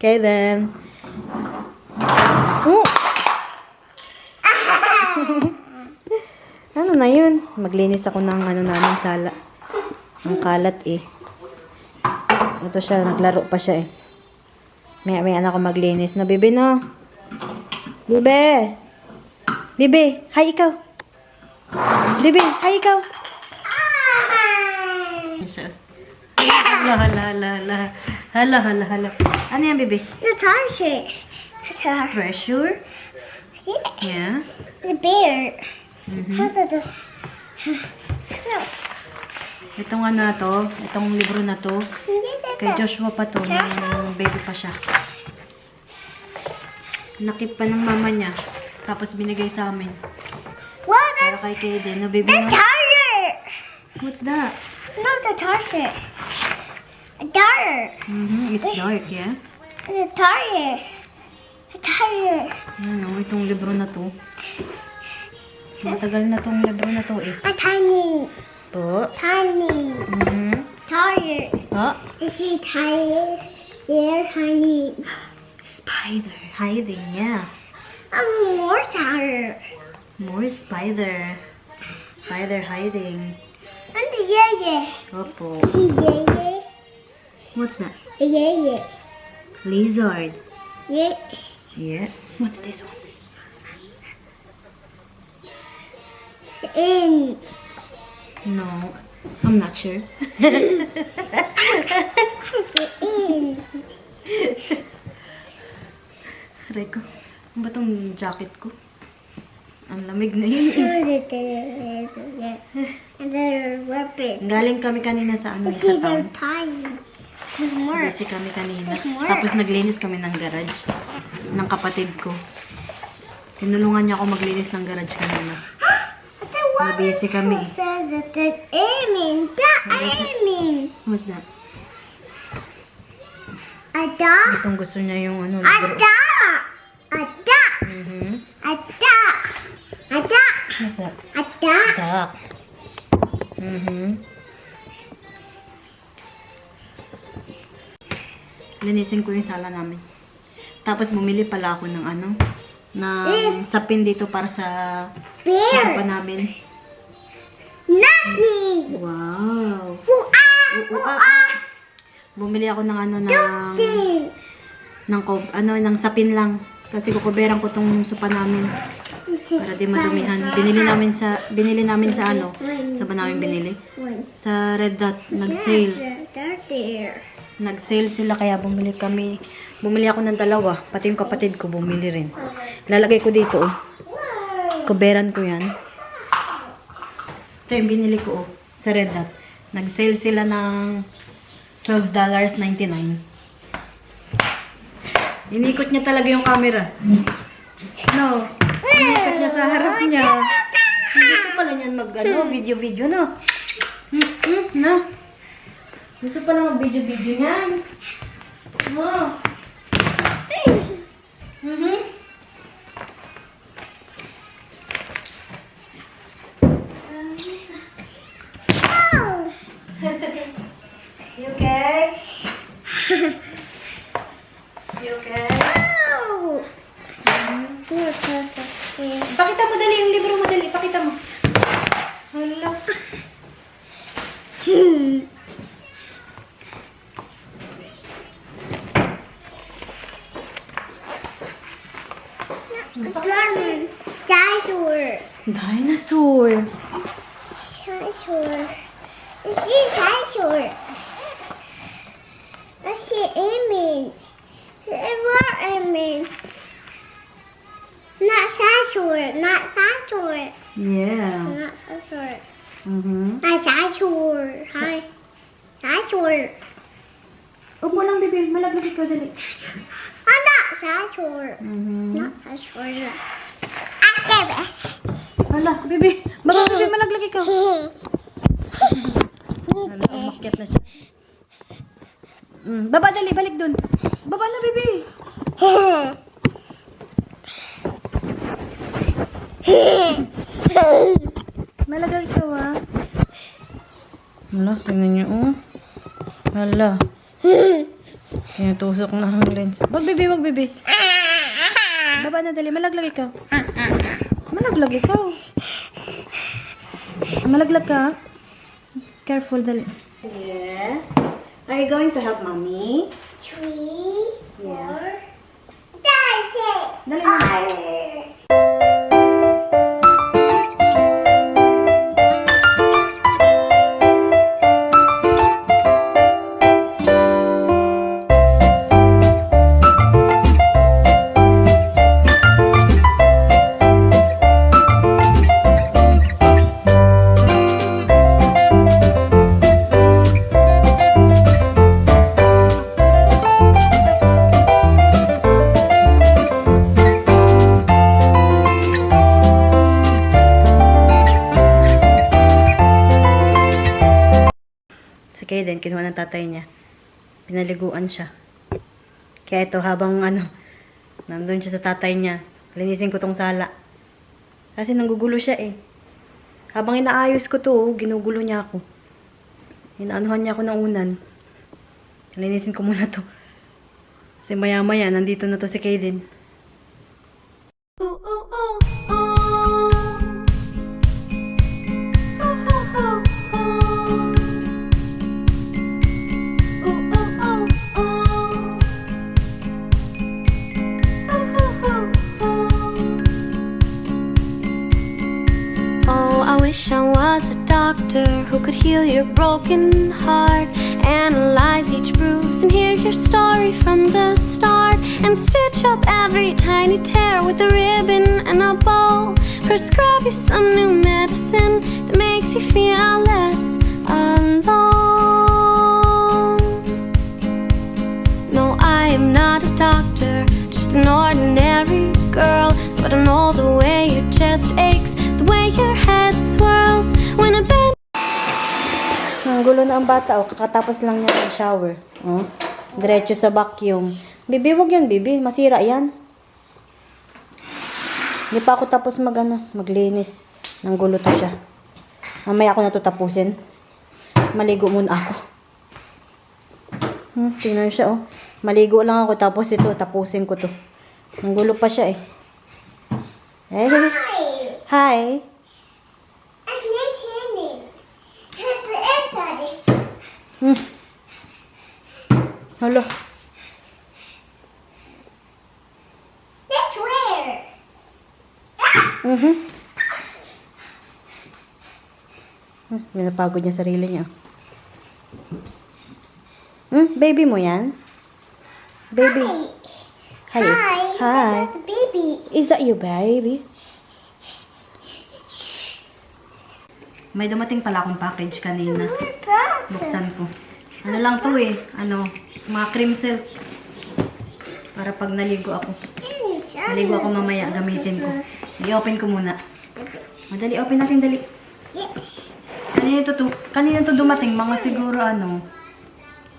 Okay, then. Oh! ano na yun? Maglinis ako ng ano namin sala. Ang kalat eh. Ito siya, naglaro pa siya eh. May, may anak ko maglinis. No, bebe, no? Bebe! Bebe, hi ikaw! Bebe, hi ikaw! Hala, hala, hala, hala. Hala, hala, hala. Ano yan, bebe? The target. The Treasure? Yeah. The bear. Mhm. How does the Itong ano na to, itong libro na to, kay Joshua pa to, nung baby pa siya. Nakip pa ng mama niya, tapos binigay sa amin. What Para kay Kaden, na baby the na. target? What's that? No, the target. A dart. Mhm, it's dark, yeah? Target. The target. Ano, itong libro na to. Matagal na tong libro na to eh. A tiny, Po. tiny Mhm. target. Oh, Is he tiny? They're tiny. spider hiding, yeah. I'm more tired. More spider. Spider hiding. And the yeah yeah. Opo. See yeah yeah. What's that? Yeah yeah. Lizard. Yeah. Yeah. What's this one? In. No, I'm not sure. In. Aray ko. Ano ba tong jacket ko? Ang lamig na yun. Galing kami kanina sa ano sa town. Busy kami kanina. Tapos naglinis kami ng garage. Ng kapatid ko. Tinulungan niya ako maglinis ng garage kanina. Nabisi kami. Aiming. The aiming. What's that? A dog. Gustong gusto niya yung ano. Mhm. A dog. A dog. What's that? A dog. Duck. Linisin ko yung sala namin. Tapos bumili pala ako ng ano, ng sapin dito para sa sopa namin. Me. Wow. Ah. ah. Bumili ako ng ano ng ng ano ng sapin lang kasi kukuberan ko tong sopa namin para di madumihan. Binili namin sa binili namin sa ano? Sa ba namin binili? Sa Red Dot nag-sale. Nag-sale sila kaya bumili kami. Bumili ako ng dalawa. Pati yung kapatid ko bumili rin. Lalagay ko dito oh. Kuberan ko yan. Ito yung binili ko oh. Sa Red Dot. Nag-sale sila ng $12.99. Inikot niya talaga yung camera. No. Inikot niya sa harap niya. Dito pala niyan mag ano, video-video no. Hmm, hmm, no. Dito pala mag video-video niyan. Oh. Mhm. Oh. You okay? you okay? Oh. You're perfect. Yeah. Pakita mo dali yung libro mo dali. Pakita mo. Hala. Hmm. Garden. Dinosaur. Dinosaur. Dinosaur. I see dinosaur. I see Amy. Where Amy? Not dinosaur. Not dinosaur. Yeah. Not dinosaur. Mhm. Not dinosaur. Hi. Dinosaur. Upo lang, bebe. Malaglag ikaw dali. I'm not dinosaur. Mhm. Not dinosaur. Active. Hala, bebe. Baba, bebe. Malaglag ikaw. Hala, umakyat na siya. Mm, baba dali, balik dun. Baba na, bebe. Malaglag ikaw, ah. Hala, tingnan niyo, oh. Hala. Tinutusok na ang lens. Wag, bebe, wag, bebe. Baba na, dali. Malaglag ikaw. Malaglag ikaw. Malaglag ka. Careful, dali. Yeah. Are you going to help mommy? Three, Yeah. that's it. Dali na. Tatay niya. Pinaliguan siya. Kaya ito, habang ano, nandun siya sa tatay niya, linisin ko tong sala. Kasi nanggugulo siya eh. Habang inaayos ko to, oh, ginugulo niya ako. Inaanuhan niya ako ng unan. Linisin ko muna to. Kasi maya maya, nandito na to si Kaden. Heal your broken heart, analyze each bruise, and hear your story from the start, and stitch up every tiny tear with a ribbon and a bow. Prescribe you some new medicine Ang bata, oh. Kakatapos lang niya ng shower. Oh. Diretso sa vacuum. Bibi, wag yan, bibi. Masira yan. Hindi pa ako tapos mag, ano, maglinis. Nang gulo to siya. Mamaya ako na to tapusin. Maligo muna ako. Hmm, tingnan siya, oh. Maligo lang ako, tapos ito, tapusin ko to. Nang gulo pa siya, eh. Eh, gabi. Hi. Hi. I'm not handing. That's the inside. Hmm. Hala. That's where. Mhm. Hmm, Minapagod niya sarili niya. Hmm, baby mo yan? Baby. Hi. Hi. Hi. Baby. Is that your baby? May dumating pala akong package kanina. Buksan ko. Ano lang to eh. Ano, mga cream silk. Para pag naligo ako. Naligo ako mamaya, gamitin ko. I-open ko muna. Madali, open natin, dali. Kanina to, to, kanina to dumating, mga siguro ano,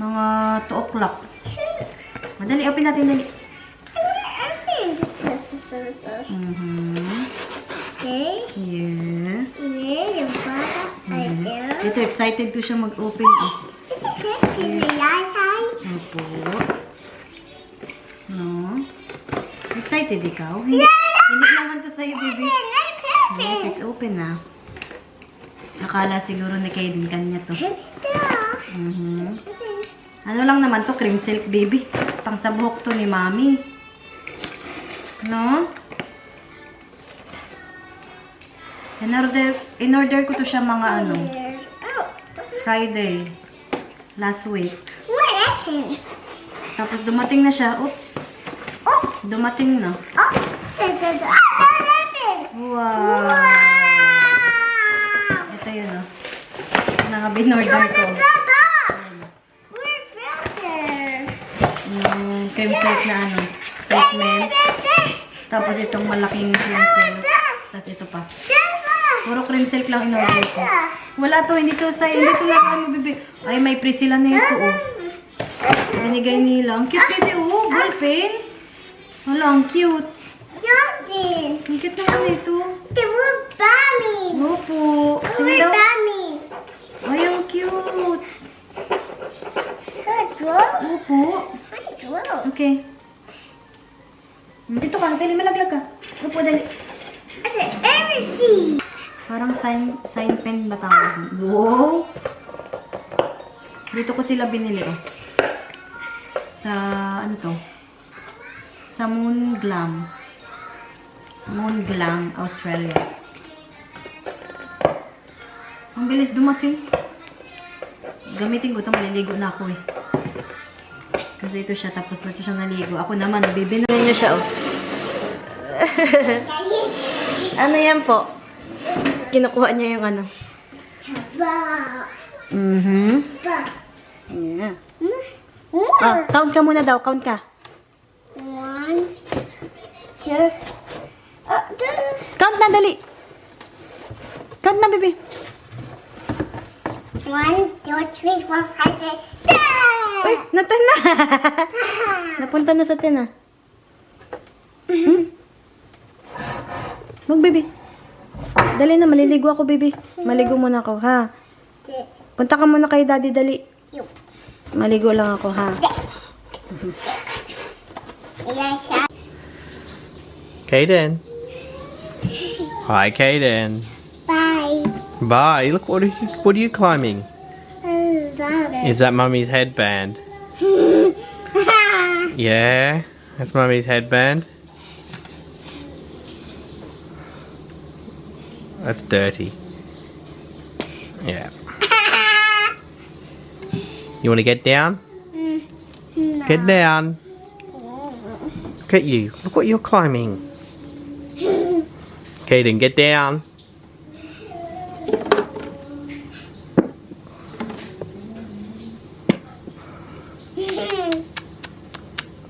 mga 2 o'clock. Madali, open natin, dali. Mhm. Okay. Yeah. Yeah, right there. Ito, excited to siya mag-open. High? Opo. No? Excited ikaw? Hindi, hindi naman to sa'yo, baby. Yes, it's open na. Akala siguro ni Kaden kanya to. Mhm. Ano lang naman to, cream silk, baby. Pang sa buhok to ni mami. No? In order, in order ko to siya mga ano, Oh, Friday. Last week. what? Tapos dumating na siya. Oops. Oh, Dumating na. oh, Wow. Wow! Ito yun, oh. Mga binorder ko. Yung cream silk na ano, treatment. Tapos itong malaking cream silk. Tapos ito pa. Puro cream silk lang in-order ko. Wala to, hindi to sa, hindi to na ano, bebe. Ay, may pre sila na ito, oh. Binigay nila. Ang cute, bebe, oh. Ballpen. Wala, ang cute. Jordan, Ang cute naman ito. they were Bammy. Opo. Tingnan daw. Bammy. Ay, ang cute. Opo. Okay. Dito ka, dali malaglag ka. Upo, dali. I said, everything. Parang sign, sign pen ba tawag? Wow! Dito ko sila binili, oh. Sa, ano to? Sa Moon Glam. Moon Glam, Australia. Ang bilis dumating. Gamitin ko ito, maliligo na ako eh. Kasi ito siya, tapos na ito siya naligo. Ako naman, nabibinay niya siya, oh. Ano yan po? Kinukuha niya yung ano. Ba. Mhm. Ba. Yeah. Hmm? Ah, count ka muna daw, count ka. One, two, uh. Count na, dali. Count na, baby. One, two, three, four, five, six, Uy, seven. natan na. Napunta na sa tin, ah. Hmm? Wag, baby. Dali na, maliligo ako, baby. Maligo muna ako, ha? Punta ka muna kay daddy, dali. Yup. Maligo lang ako, ha? Kaden. Hi, Kaden. bye. Bye. Look, what are you, what are you climbing? Is that Mummy's headband? Yeah, that's Mummy's headband. That's dirty. Yeah. You want to get down? Mm, get down. Look at you. Look what you're climbing. Kaden, get down.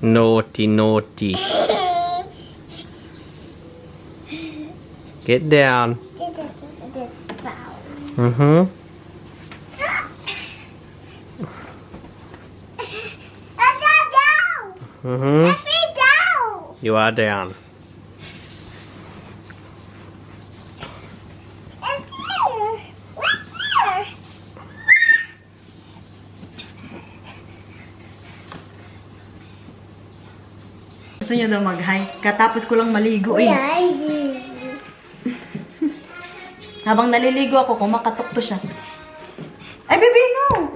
Naughty, naughty. Get down. Mm-hmm. Mm-hmm. You are down. Gusto niya daw mag-hi. Katapos ko lang maligo, eh. Habang naliligo ako, kumakatok to siya. Ay, baby, no!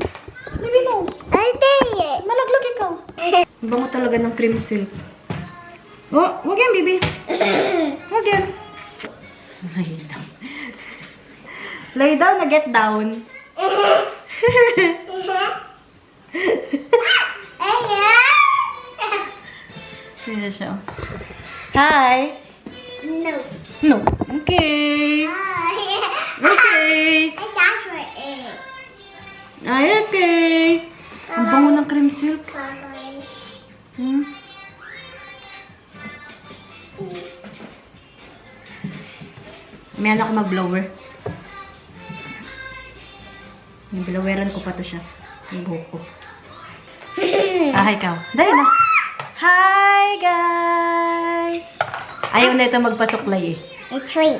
Baby, no! Malaglag ikaw. Iba mo talaga ng cream silk. Oh, wag yan, baby. Wag yan. Lay down. Lay down na get down. Kaya siya. oh. Hi! No. No. Okay. Ay, okay. Ang bango ng cream silk. Hmm? May anak ko mag-blower. Bloweran ko pa to siya. Yung buhok ko. ah, hi ikaw. Dali na. Hi, guys! Ayaw na ito magpasuklay eh. Treat.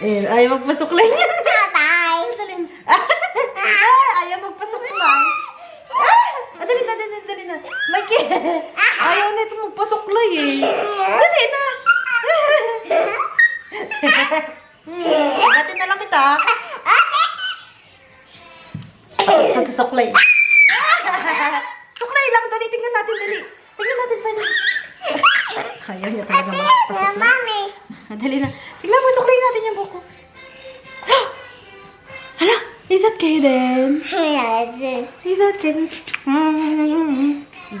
Eh, ayaw magpasuklay niya. Bye. Dali na. ah, ayaw magpasuklay. Ah, dali na. Mikey, ayaw na ito magpasuklay eh. Dali na. Dati na lang kita. Ito sa suklay. suklay lang, dali. Tingnan natin, dali. Tingnan natin, dali. Ayaw niya talaga magpasuklay. Ah, Dali na. Tignan mo, suklay natin yung buko. Hala, is that Kaden? Yes. Is that Kaden?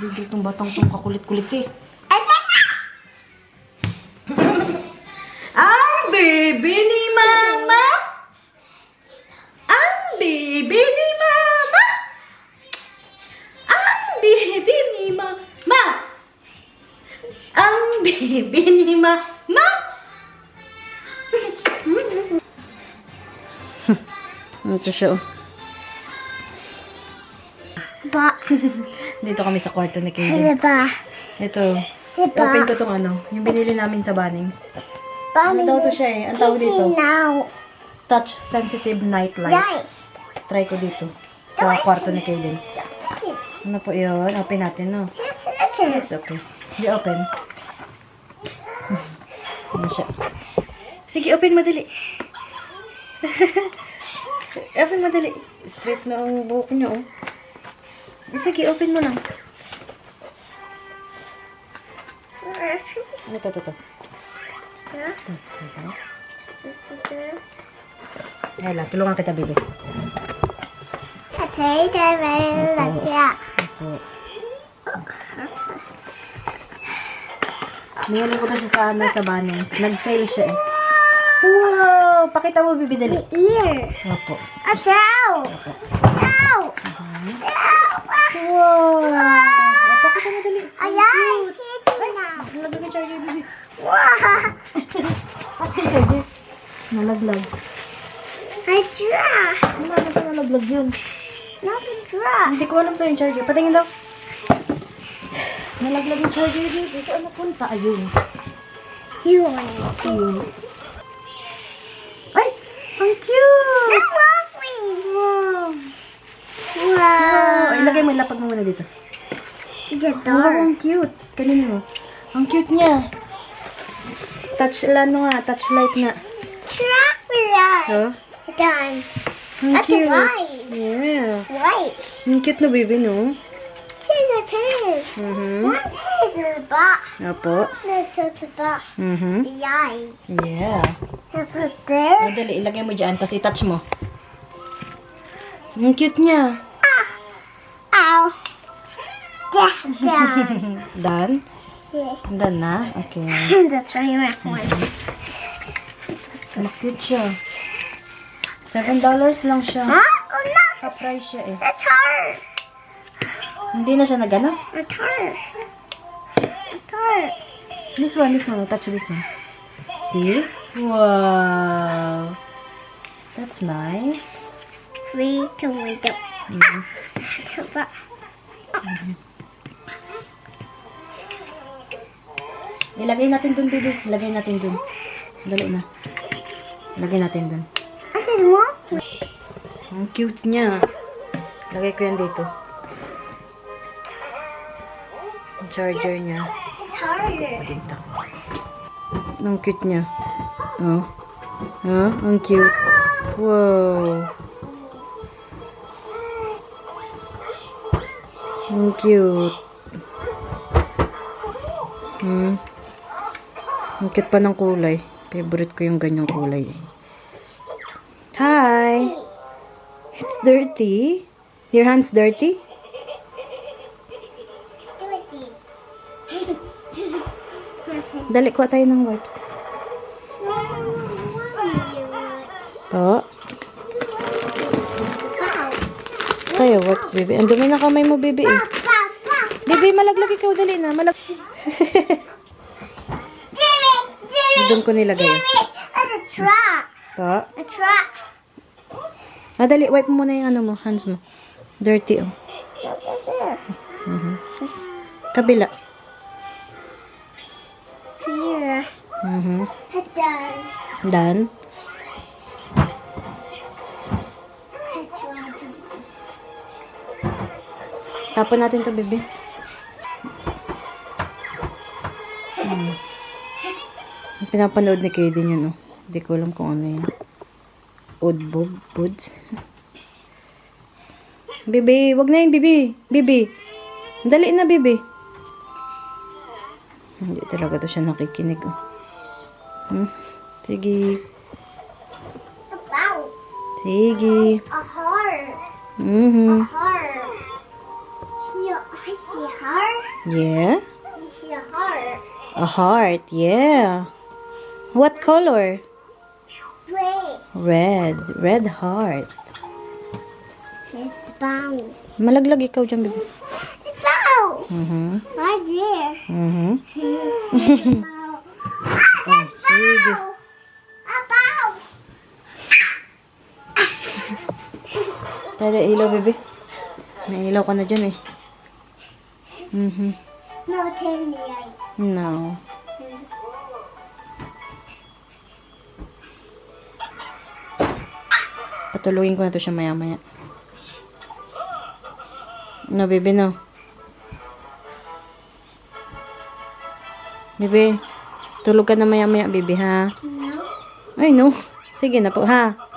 Gigil tong batang tong kakulit-kulit eh. Ang baby ni mama! Ang baby ni mama! Ang baby ni mama! Ang baby ni mama! Ito siya oh. Ba. Dito kami sa kwarto ni Kaden. Ba. Ito. Diba? Open ko tong ano, yung binili namin sa Bunnings. Ano daw to siya eh? Ang tawag dito? Now. Touch sensitive night light. Try ko dito. Sa kwarto ni Kaden. Ano po yun? Open natin, no? Yes, okay. You open. Ano siya? Sige, open madali. open madali. Straight na ang buhok niyo, oh. Sige, open mo lang. Ito, ito, ito. Ay lang, tulungan kita, baby. Like that. Opo. Niyali ko to siya sa, ano, sa Bunnings. Nag-sale siya eh. Wow! Pakita mo, baby, dali. Ear. Opo. A cow. Cow. Wow! Oh, pakita mo, dali. Ayan. Now. Nalaglag ang charger, baby. Wow. Bakit yung charger? Nalaglag. I draw. Ano na nalaglag yun? Not a draw. Hindi ko alam sa yung charger. Patingin daw. Nalaglag yung charger, baby. Saan napunta? Ayun. Ayun. Ay! Ang cute! Off me. Wow! Wow. Oh, ilagay mo, ilapag mo muna dito. The Wow, ang cute. Kanina mo. Ang cute niya. Touch, ano nga, touch light nga. Chocolate. Oh, Done. ang That's cute. white. Yeah. White. Ang cute na baby, no? See the tail. Mhm. What is the box? Opo. This is the box. Mhm. Yay. Yeah. That's it there. Madali, ilagay mo dyan, tapos i-touch mo. Ang cute niya. Ow. Yeah, done. Done? yeah. Done na? Okay. That's why you one. Ang cute siya. Seven dollars lang siya. Huh? Oh no, Ka-price siya eh. that's hard. Hindi na siya nagano? It's hard. It's hard. This one, this one. Touch this one. See? Wow. That's nice. Three to window. Ah, to box. Ilagay natin dun, baby. Ilagay natin dun. Dali na. Ilagay natin dun. Ang cute niya. Lagay ko yan dito. Ang charger niya. It's harder. Dito. Ang cute niya. Oh. Oh, ang cute. Wow. Ang cute. Hmm. Ang cute pa ng kulay. Favorite ko yung ganyang kulay. eh. Hi! It's dirty. Your hand's dirty? Dirty. Dali, kuha tayo ng wipes. Po. Tayo, wipes, baby. Ang dumi na kamay mo, baby, eh. Baby, malaglag ikaw. Dali na. Malag... Doon ko nilagay. Jimmy. That's a truck. Po. A truck. Madali, wipe mo muna yung ano mo, hands mo. Dirty, oh. What's there? Kabila. Here. Mhm. It's done. Done. Tapon natin to, baby. Hmm. Pinapanood ni Kaden yun, oh. Hindi ko alam kung ano yan. Oddbob? Buds? Bibi, wag na yun, Bibi. Bibi. Dali na, Bibi. Hindi talaga to siya nakikinig, oh. Hmm? Sige. Sige. A heart. Mhm. A heart. You, I see heart. Yeah. I see a heart. A heart, yeah. What color? Wait. Red. Red heart. It's bound. Malaglag ikaw dyan, baby. It's bound. Mhm. Right there. Mhm. Bound. Oh, sige. Tada ilaw, baby. May ilaw ka na dyan eh. Mhm. No, me. I. No. Patulugin ko na to siya maya-maya. No, baby, no. Bebe, tulog ka na maya-maya, bebe, ha? No. Ay, no. Sige na po, ha?